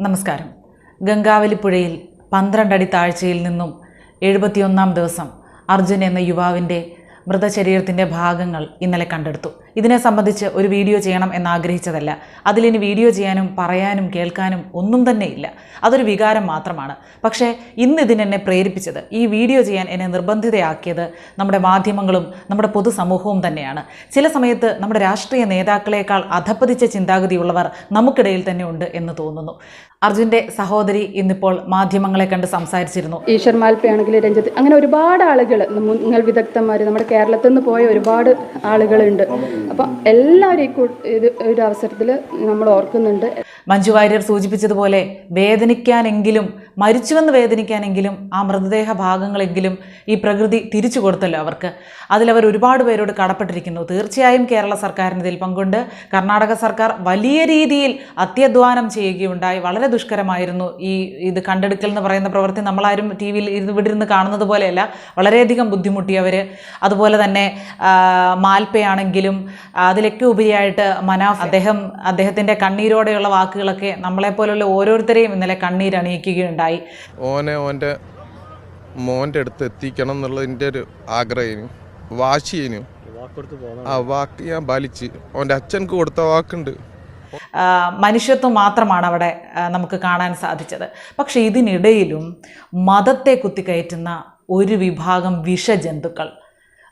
നമസ്കാരം. ഗംഗാവലിപ്പുഴയിൽ പന്ത്രണ്ടടി താഴ്ചയിൽ നിന്നും എഴുപത്തിയൊന്നാം ദിവസം അർജുൻ എന്ന യുവാവിന്റെ മൃതശരീരത്തിന്റെ ഭാഗങ്ങൾ ഇന്നലെ കണ്ടെടുത്തു. ഇതിനെ സംബന്ധിച്ച് ഒരു വീഡിയോ ചെയ്യണം എന്നാഗ്രഹിച്ചതല്ല. അതിലിനി വീഡിയോ ചെയ്യാനും പറയാനും കേൾക്കാനും ഒന്നും തന്നെ ഇല്ല. അതൊരു വികാരം മാത്രമാണ്. പക്ഷേ ഇന്ന് ഇതിനെന്നെ പ്രേരിപ്പിച്ചത് ഈ വീഡിയോ ചെയ്യാൻ എന്നെ നിർബന്ധിതയാക്കിയത് നമ്മുടെ മാധ്യമങ്ങളും നമ്മുടെ പൊതുസമൂഹവും തന്നെയാണ്. ചില സമയത്ത് നമ്മുടെ രാഷ്ട്രീയ നേതാക്കളെക്കാൾ അധപ്പതിച്ച ചിന്താഗതിയുള്ളവർ നമുക്കിടയിൽ തന്നെ ഉണ്ട് എന്ന് തോന്നുന്നു. അർജുന്റെ സഹോദരി ഇന്നിപ്പോൾ മാധ്യമങ്ങളെ കണ്ട് സംസാരിച്ചിരുന്നു. ഈശ്വർ മാൽപ്പയാണെങ്കിൽ രഞ്ജിത്ത് അങ്ങനെ ഒരുപാട് ആളുകൾ മുങ്ങൽ വിദഗ്ധന്മാർ നമ്മുടെ കേരളത്തിൽ നിന്ന് പോയ ഒരുപാട് ആളുകളുണ്ട്. അപ്പം എല്ലാവരും ഒരു അവസരത്തിൽ നമ്മൾ ഓർക്കുന്നുണ്ട്. മഞ്ജു വാര്യർ സൂചിപ്പിച്ചതുപോലെ വേദനിക്കാനെങ്കിലും മരിച്ചുവെന്ന് വേദനിക്കാനെങ്കിലും ആ മൃതദേഹ ഭാഗങ്ങളെങ്കിലും ഈ പ്രകൃതി തിരിച്ചു കൊടുത്തല്ലോ അവർക്ക്. അതിലവർ ഒരുപാട് പേരോട് കടപ്പെട്ടിരിക്കുന്നു. തീർച്ചയായും കേരള സർക്കാരിന് ഇതിൽ പങ്കുണ്ട്. കർണാടക സർക്കാർ വലിയ രീതിയിൽ അത്യധ്വാനം ചെയ്യുകയുണ്ടായി. വളരെ ദുഷ്കരമായിരുന്നു ഈ ഇത് കണ്ടെടുക്കൽ എന്ന് പറയുന്ന പ്രവൃത്തി. നമ്മളാരും ടി വിയിൽ ഇരുന്ന് ഇവിടെ ഇരുന്ന് കാണുന്നത് പോലെയല്ല. വളരെയധികം ബുദ്ധിമുട്ടിയവർ അതുപോലെ തന്നെ മാൽപ്പയാണെങ്കിലും അതിലൊക്കെ ഉപരിയായിട്ട് മനാഫ് അദ്ദേഹം അദ്ദേഹത്തിന്റെ കണ്ണീരോടെയുള്ള വാക്കുകളൊക്കെ നമ്മളെ നമ്മളെപ്പോലുള്ള ഓരോരുത്തരെയും ഇന്നലെ കണ്ണീരണിയിക്കുകയുണ്ടായി. ഓനെ ഓന്റെ മോന്റെ അടുത്ത് എത്തിക്കണം എന്നുള്ളതിന്റെ ഒരു ആഗ്രഹം വാശിയനും. ആ വാക്ക് ഞാൻ പാലിച്ച് ഓന്റെ അച്ഛനക്ക് കൊടുത്ത വാക്കുണ്ട്. മനുഷ്യത്വം മാത്രമാണ് അവിടെ നമുക്ക് കാണാൻ സാധിച്ചത്. പക്ഷേ ഇതിനിടയിലും മതത്തെ കുത്തിക്കയറ്റുന്ന ഒരു വിഭാഗം വിഷജന്തുക്കൾ.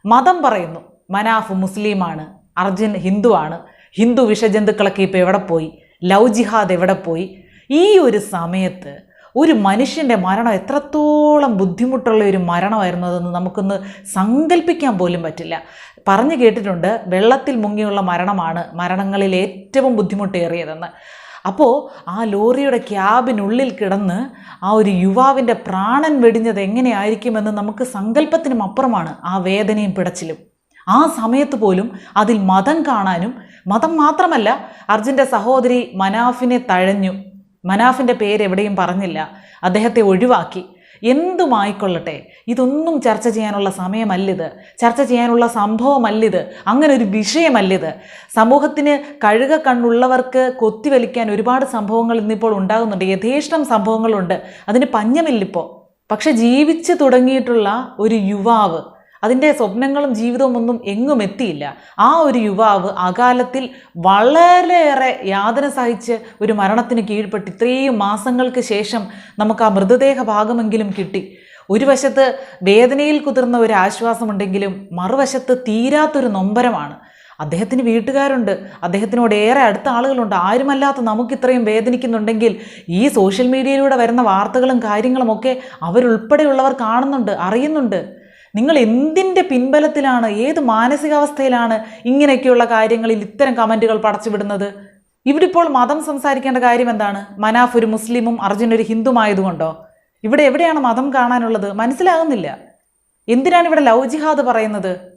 മതം പറയുന്നു മനാഫ് മുസ്ലിമാണ് അർജുൻ ഹിന്ദുവാണ് ഹിന്ദു വിഷജന്തുക്കളൊക്കെ ഇപ്പോൾ എവിടെ പോയി? ലവ് ജിഹാദ് എവിടെ പോയി? ഈ ഒരു സമയത്ത് ഒരു മനുഷ്യന്റെ മരണം എത്രത്തോളം ബുദ്ധിമുട്ടുള്ള ഒരു മരണമായിരുന്നു അതെന്ന് നമുക്കൊന്ന് സങ്കല്പിക്കാൻ പോലും പറ്റില്ല. പറഞ്ഞു കേട്ടിട്ടുണ്ട് വെള്ളത്തിൽ മുങ്ങിയുള്ള മരണമാണ് മരണങ്ങളിൽ ഏറ്റവും ബുദ്ധിമുട്ടേറിയതെന്ന്. അപ്പോൾ ആ ലോറിയുടെ ക്യാബിനുള്ളിൽ കിടന്ന് ആ ഒരു യുവാവിന്റെ പ്രാണൻ വെടിഞ്ഞത് എങ്ങനെയായിരിക്കുമെന്ന് നമുക്ക് സങ്കല്പത്തിനും അപ്പുറമാണ് ആ വേദനയും പിടച്ചിലും. ആ സമയത്ത് പോലും അതിൽ മതം കാണാനും മതം മാത്രമല്ല അർജുന്റെ സഹോദരി മനാഫിനെ തഴഞ്ഞു. മനാഫിന്റെ പേര് എവിടെയും പറഞ്ഞില്ല. അദ്ദേഹത്തെ ഒഴിവാക്കി. എന്തുമായിക്കൊള്ളട്ടെ ഇതൊന്നും ചർച്ച ചെയ്യാനുള്ള സമയമല്ലിത്. ചർച്ച ചെയ്യാനുള്ള സംഭവമല്ലിത്. അങ്ങനെ ഒരു വിഷയമല്ലിത്. സമൂഹത്തിന് കഴുക കണ്ണുള്ളവർക്ക് കൊത്തിവലിക്കാൻ ഒരുപാട് സംഭവങ്ങൾ ഇന്നിപ്പോൾ ഉണ്ടാകുന്നുണ്ട്. യഥേഷ്ടം സംഭവങ്ങളുണ്ട്. അതിന് പഞ്ഞമില്ലിപ്പോൾ പക്ഷെ ജീവിച്ചു തുടങ്ങിയിട്ടുള്ള ഒരു യുവാവ് അതിന്റെ സ്വപ്നങ്ങളും ജീവിതവും ഒന്നും എങ്ങും എത്തിയില്ല. ആ ഒരു യുവാവ് അകാലത്തിൽ വളരെയേറെ യാതന സഹിച്ച് ഒരു മരണത്തിന് കീഴ്പ്പെട്ട് ഇത്രയും മാസങ്ങൾക്ക് ശേഷം നമുക്ക് ആ മൃതദേഹ ഭാഗമെങ്കിലും കിട്ടി. ഒരു വശത്ത് വേദനയിൽ കുതിർന്ന ഒരു ആശ്വാസമുണ്ടെങ്കിലും മറുവശത്ത് തീരാത്തൊരു നൊമ്പരമാണ്. അദ്ദേഹത്തിന് വീട്ടുകാരുണ്ട്. അദ്ദേഹത്തിനോട് ഏറെ അടുത്ത ആളുകളുണ്ട്. ആരുമല്ലാത്ത നമുക്ക് ഇത്രയും വേദനിക്കുന്നുണ്ടെങ്കിൽ ഈ സോഷ്യൽ മീഡിയയിലൂടെ വരുന്ന വാർത്തകളും കാര്യങ്ങളും ഒക്കെ അവരുൾപ്പെടെയുള്ളവർ കാണുന്നുണ്ട് അറിയുന്നുണ്ട്. നിങ്ങൾ എന്തിന്റെ പിൻബലത്തിലാണ് ഏത് മാനസികാവസ്ഥയിലാണ് ഇങ്ങനെയൊക്കെയുള്ള കാര്യങ്ങളിൽ ഇത്തരം കമന്റുകൾ പടച്ചുവിടുന്നത്? ഇവിടെ ഇപ്പോൾ മതം സംസാരിക്കേണ്ട കാര്യം എന്താണ്? മനാഫ് ഒരു മുസ്ലിമും അർജുൻ ഒരു ഹിന്ദുമായതുകൊണ്ടോ? ഇവിടെ എവിടെയാണ് മതം കാണാനുള്ളത്? മനസ്സിലാകുന്നില്ല. എന്തിനാണ് ഇവിടെ ലവ് ജിഹാദ് പറയുന്നത്?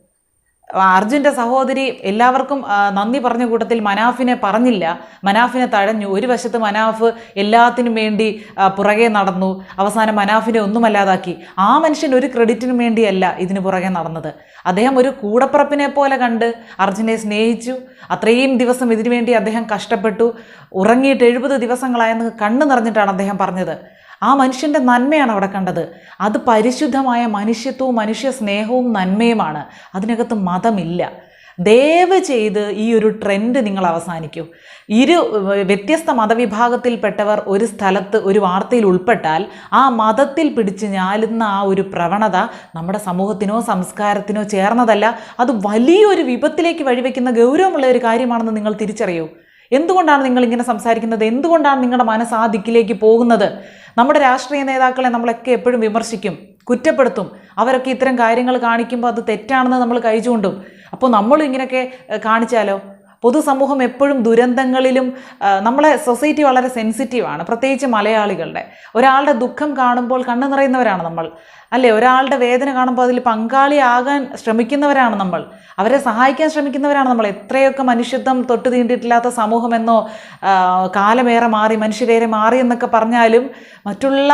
അർജുന്റെ സഹോദരി എല്ലാവർക്കും നന്ദി പറഞ്ഞ കൂട്ടത്തിൽ മനാഫിനെ പറഞ്ഞില്ല. മനാഫിനെ തഴഞ്ഞു. ഒരു വശത്ത് മനാഫ് എല്ലാത്തിനും വേണ്ടി പുറകെ നടന്നു. അവസാനം മനാഫിനെ ഒന്നുമല്ലാതാക്കി. ആ മനുഷ്യൻ ഒരു ക്രെഡിറ്റിനും വേണ്ടിയല്ല ഇതിന് പുറകെ നടന്നത്. അദ്ദേഹം ഒരു കൂടപ്പിറപ്പിനെ പോലെ കണ്ട് അർജുനെ സ്നേഹിച്ചു. അത്രയും ദിവസം ഇതിനു വേണ്ടി അദ്ദേഹം കഷ്ടപ്പെട്ടു. ഉറങ്ങിയിട്ട് എഴുപത് ദിവസങ്ങളായെന്ന് കണ്ണു നിറഞ്ഞിട്ടാണ് അദ്ദേഹം പറഞ്ഞത്. ആ മനുഷ്യന്റെ നന്മയാണ് അവിടെ കണ്ടത്. അത് പരിശുദ്ധമായ മനുഷ്യത്വവും മനുഷ്യ സ്നേഹവും നന്മയുമാണ്. അതിനകത്ത് മതമില്ല. ദയവ് ചെയ്ത് ഈ ഒരു ട്രെൻഡ് നിങ്ങൾ അവസാനിക്കൂ. ഇരു വ്യത്യസ്ത മതവിഭാഗത്തിൽപ്പെട്ടവർ ഒരു സ്ഥലത്ത് ഒരു വാർത്തയിൽ ഉൾപ്പെട്ടാൽ ആ മതത്തിൽ പിടിച്ച് ഞാലുന്ന ആ ഒരു പ്രവണത നമ്മുടെ സമൂഹത്തിനോ സംസ്കാരത്തിനോ ചേർന്നതല്ല. അത് വലിയൊരു വിപത്തിലേക്ക് വഴിവെക്കുന്ന ഗൗരവമുള്ള ഒരു കാര്യമാണെന്ന് നിങ്ങൾ തിരിച്ചറിയൂ. എന്തുകൊണ്ടാണ് നിങ്ങൾ ഇങ്ങനെ സംസാരിക്കുന്നത്? എന്തുകൊണ്ടാണ് നിങ്ങളുടെ മനസ്സ് ആ ദിക്കിലേക്ക് പോകുന്നത്? നമ്മുടെ രാഷ്ട്രീയ നേതാക്കളെ നമ്മളൊക്കെ എപ്പോഴും വിമർശിക്കും കുറ്റപ്പെടുത്തും. അവരൊക്കെ ഇത്തരം കാര്യങ്ങൾ കാണിക്കുമ്പോൾ അത് തെറ്റാണെന്ന് നമ്മൾ കഴിച്ചുകൊണ്ടും അപ്പോൾ നമ്മളും ഇങ്ങനെയൊക്കെ കാണിച്ചാലോ? പൊതുസമൂഹം എപ്പോഴും ദുരന്തങ്ങളിലും നമ്മളെ സൊസൈറ്റി വളരെ സെൻസിറ്റീവാണ്. പ്രത്യേകിച്ച് മലയാളികളുടെ. ഒരാളുടെ ദുഃഖം കാണുമ്പോൾ കണ്ണു നിറയുന്നവരാണ് നമ്മൾ. അല്ലേ? ഒരാളുടെ വേദന കാണുമ്പോൾ അതിൽ പങ്കാളിയാകാൻ ശ്രമിക്കുന്നവരാണ് നമ്മൾ. അവരെ സഹായിക്കാൻ ശ്രമിക്കുന്നവരാണ് നമ്മൾ. എത്രയൊക്കെ മനുഷ്യത്വം തൊട്ട് തീണ്ടിയിട്ടില്ലാത്ത സമൂഹമെന്നോ കാലമേറെ മാറി മനുഷ്യരേറെ മാറി എന്നൊക്കെ പറഞ്ഞാലും മറ്റുള്ള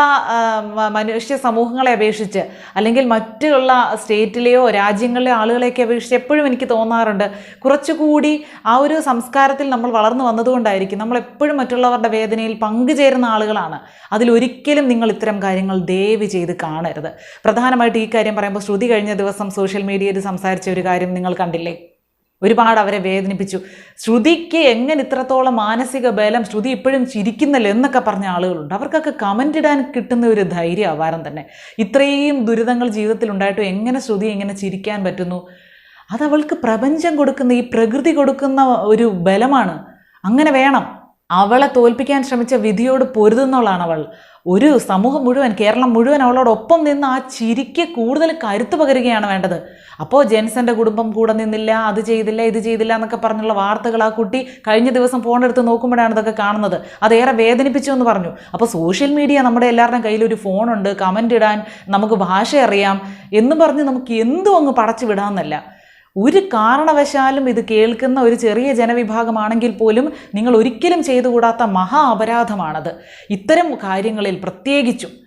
മനുഷ്യ സമൂഹങ്ങളെ അപേക്ഷിച്ച് അല്ലെങ്കിൽ മറ്റുള്ള സ്റ്റേറ്റിലെയോ രാജ്യങ്ങളിലെയോ ആളുകളെയൊക്കെ അപേക്ഷിച്ച് എപ്പോഴും എനിക്ക് തോന്നാറുണ്ട്. കുറച്ചുകൂടി ആ ഒരു സംസ്കാരത്തിൽ നമ്മൾ വളർന്നു വന്നതുകൊണ്ടായിരിക്കും നമ്മൾ എപ്പോഴും മറ്റുള്ളവരുടെ വേദനയിൽ പങ്കുചേരുന്ന ആളുകളാണ്. അതിലൊരിക്കലും നിങ്ങൾ ഇത്തരം കാര്യങ്ങൾ ദയവ് ചെയ്ത് കാണരുത്. പ്രധാനമായിട്ട് ഈ കാര്യം പറയുമ്പോൾ ശ്രുതി കഴിഞ്ഞ ദിവസം സോഷ്യൽ മീഡിയയിൽ സംസാരിച്ച ഒരു കാര്യം നിങ്ങൾ കണ്ടില്ലേ? ഒരുപാട് അവരെ വേദനിപ്പിച്ചു. ശ്രുതിക്ക് എങ്ങനെ ഇത്രത്തോളം മാനസിക ബലം ശ്രുതി ഇപ്പോഴും ചിരിക്കുന്നില്ല എന്നൊക്കെ പറഞ്ഞ ആളുകളുണ്ട്. അവർക്കൊക്കെ കമന്റ് ഇടാൻ കിട്ടുന്ന ഒരു ധൈര്യം അവാരം തന്നെ. ഇത്രയും ദുരിതങ്ങൾ ജീവിതത്തിൽ ഉണ്ടായിട്ടും എങ്ങനെ ശ്രുതി എങ്ങനെ ചിരിക്കാൻ പറ്റുന്നു? അത് അവൾക്ക് പ്രപഞ്ചം കൊടുക്കുന്ന ഈ പ്രകൃതി കൊടുക്കുന്ന ഒരു ബലമാണ്. അങ്ങനെ വേണം. അവളെ തോൽപ്പിക്കാൻ ശ്രമിച്ച വിധിയോട് പൊരുതുന്നവളാണ് അവൾ. ഒരു സമൂഹം മുഴുവൻ കേരളം മുഴുവൻ അവളോടൊപ്പം നിന്ന് ആ ചിരിക്ക് കൂടുതൽ കരുത്ത് പകരുകയാണ് വേണ്ടത്. അപ്പോൾ ജെൻസന്റെ കുടുംബം കൂടെ നിന്നില്ല അത് ചെയ്തില്ല ഇത് ചെയ്തില്ല എന്നൊക്കെ പറഞ്ഞുള്ള വാർത്തകൾ ആ കുട്ടി കഴിഞ്ഞ ദിവസം ഫോണെടുത്ത് നോക്കുമ്പോഴാണ് ഇതൊക്കെ കാണുന്നത്. അതേറെ വേദനിപ്പിച്ചു എന്ന് പറഞ്ഞു. അപ്പോൾ സോഷ്യൽ മീഡിയ നമ്മുടെ എല്ലാവരുടെയും കയ്യിൽ ഒരു ഫോണുണ്ട് കമന്റ് ഇടാൻ നമുക്ക് ഭാഷ അറിയാം എന്ന് പറഞ്ഞ് നമുക്ക് എന്തും അങ്ങ് പടച്ചു വിടാമെന്നല്ല. ഒരു കാരണവശാലും ഇത് കേൾക്കുന്ന ഒരു ചെറിയ ജനവിഭാഗമാണെങ്കിൽ പോലും നിങ്ങൾ ഒരിക്കലും ചെയ്തുകൂടാത്ത മഹാ അപരാധമാണത്. ഇത്തരം കാര്യങ്ങളിൽ പ്രത്യേകിച്ചും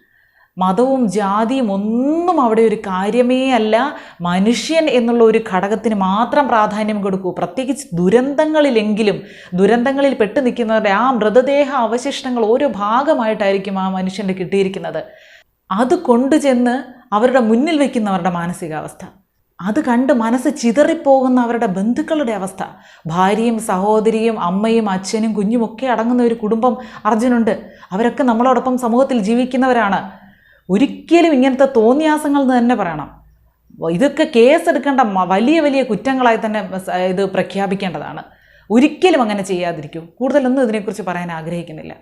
മതവും ജാതിയും ഒന്നും അവിടെ ഒരു കാര്യമേ അല്ല. മനുഷ്യൻ എന്നുള്ള ഒരു ഘടകത്തിന് മാത്രം പ്രാധാന്യം കൊടുക്കൂ. പ്രത്യേകിച്ച് ദുരന്തങ്ങളിലെങ്കിലും ദുരന്തങ്ങളിൽ പെട്ടു നിൽക്കുന്നവരുടെ ആ മൃതദേഹ അവശിഷ്ടങ്ങൾ ഓരോ ഭാഗമായിട്ടായിരിക്കും ആ മനുഷ്യന്റെ കിട്ടിയിരിക്കുന്നത്. അത് കൊണ്ടുചെന്ന് അവരുടെ മുന്നിൽ വയ്ക്കുന്നവരുടെ മാനസികാവസ്ഥ. അത് കണ്ട് മനസ്സ് ചിതറിപ്പോകുന്ന അവരുടെ ബന്ധുക്കളുടെ അവസ്ഥ. ഭാര്യയും സഹോദരിയും അമ്മയും അച്ഛനും കുഞ്ഞുമൊക്കെ അടങ്ങുന്ന ഒരു കുടുംബം അർജുനുണ്ട്. അവരൊക്കെ നമ്മളോടൊപ്പം സമൂഹത്തിൽ ജീവിക്കുന്നവരാണ്. ഒരിക്കലും ഇങ്ങനത്തെ തോന്നിയാസങ്ങൾ എന്ന് തന്നെ പറയണം. ഇതൊക്കെ കേസെടുക്കേണ്ട വലിയ വലിയ കുറ്റങ്ങളായി തന്നെ ഇത് പ്രഖ്യാപിക്കേണ്ടതാണ്. ഒരിക്കലും അങ്ങനെ ചെയ്യാതിരിക്കൂ. കൂടുതലൊന്നും ഇതിനെക്കുറിച്ച് പറയാൻ ആഗ്രഹിക്കുന്നില്ല.